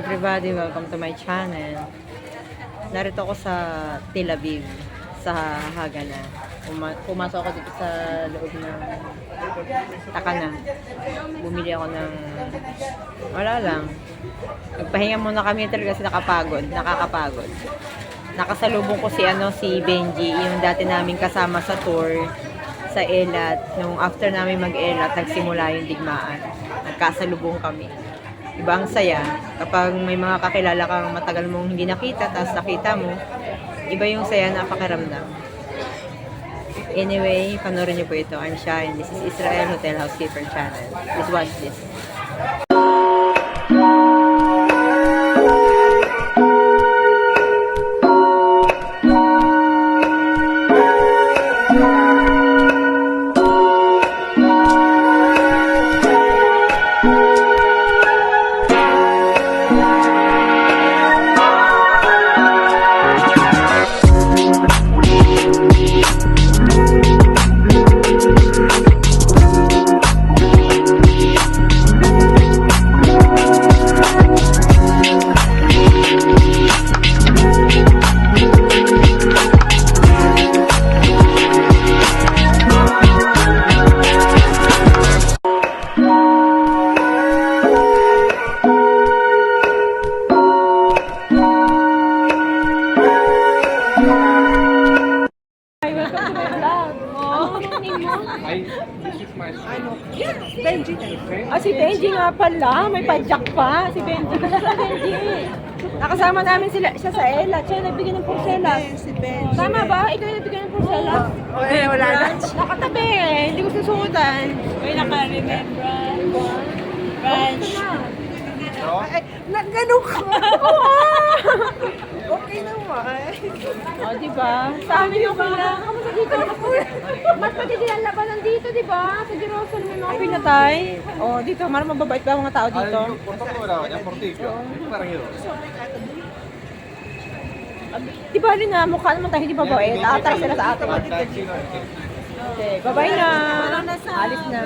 everybody, welcome to my channel. Narito ako sa Tel Aviv, sa Hagana. Puma- pumasok ako dito sa loob ng Takana. Bumili ako ng wala lang. Nagpahinga muna kami talaga kasi nakapagod, nakakapagod. Nakasalubong ko si ano si Benji, yung dati namin kasama sa tour sa Elat. Nung after namin mag-Elat, nagsimula yung digmaan. Nagkasalubong kami. Iba ang saya. Kapag may mga kakilala kang matagal mong hindi nakita, tapos nakita mo, iba yung saya na pakiramdam. Anyway, panoorin niyo po ito. I'm Shine. This is Israel Hotel Housekeeper Channel. Please watch this. Benji. Ah, si Benji nga pala. May padyak pa. Si Benji. Benji. Nakasama namin sila, siya sa Ella. Siya nagbigay ng pursela. Si Benji. Tama ba? Ikaw yung nagbigay ng pursela? Eh, wala na. Nakatabi eh. Hindi ko susuotan. Uy, naka-remembrance. Branch. Ay, na, ganun ka. okay naman. O, oh, di ba? Sa amin yung pala. Kamusta dito? Mas matindi ang labanan dito, di ba? Sa Jerusalem may mga pinatay. O, oh, dito. Marang mababait ba mga tao dito? Di ba rin na mukha naman tayo hindi mabait. Aatras sila sa atin. Okay, bye-bye na. Alis na.